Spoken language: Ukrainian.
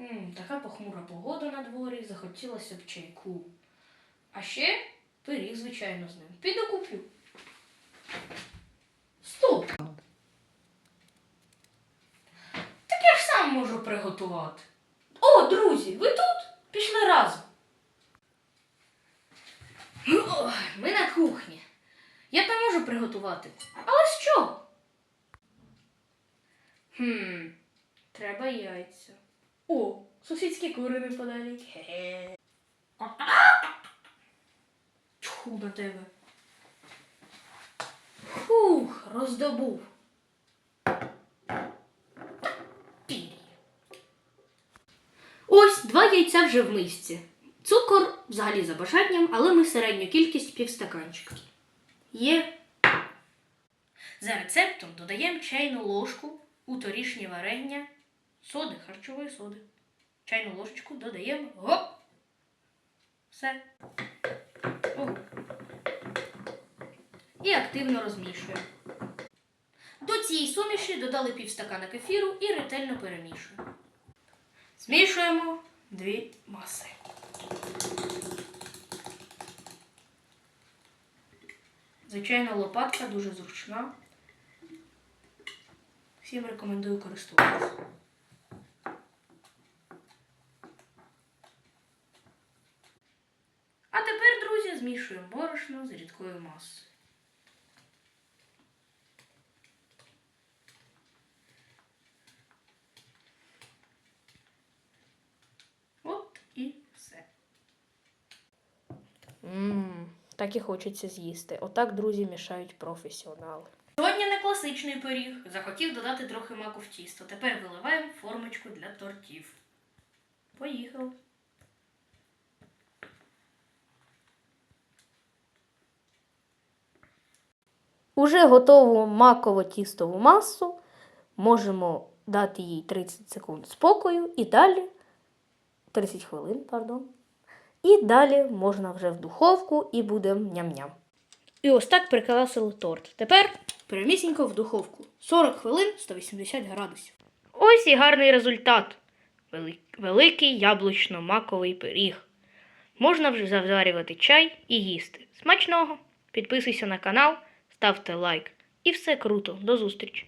М, така похмура погода на дворі, захотілося б чайку. А ще пиріг, звичайно, з ним. Піду куплю. Стоп! Так я ж сам можу приготувати. О, друзі, ви тут? Пішли разом. Ой, ми на кухні. Я там можу приготувати. Але з чого? Хм, треба яйця. О, сусідські кури неподалік. Хе-хе. На тебе. Фух, роздобув. Пір'я. Ось два яйця вже в мисці. Цукор взагалі за бажанням, але ми середню кількість півстаканчика. Є. За рецептом додаємо чайну ложку у торішнє варення соди, харчової соди. Чайну ложечку додаємо. Гоп! Все. О. І активно розмішуємо. До цієї суміші додали півстакана кефіру і ретельно перемішуємо. Змішуємо дві маси. Звичайно, лопатка дуже зручна. Всім рекомендую користуватися. А тепер, друзі, змішуємо борошно з рідкою масою. От і все. Ммм, так і хочеться з'їсти. Отак, друзі, мішають професіонали. Сьогодні не класичний пиріг. Захотів додати трохи маку в тісто. Тепер виливаємо формочку для тортів. Поїхав. Уже готову маково тістову масу. Можемо дати їй 30 секунд спокою і далі 30 хвилин, пардон. І далі можна вже в духовку і буде ням-ням. І ось так прикрасили торт. Тепер прямісінько в духовку. 40 хвилин 180 градусів. Ось і гарний результат. Великий яблучно-маковий пиріг. Можна вже заварювати чай і їсти. Смачного! Підписуйся на канал, ставте лайк. І все круто. До зустрічі!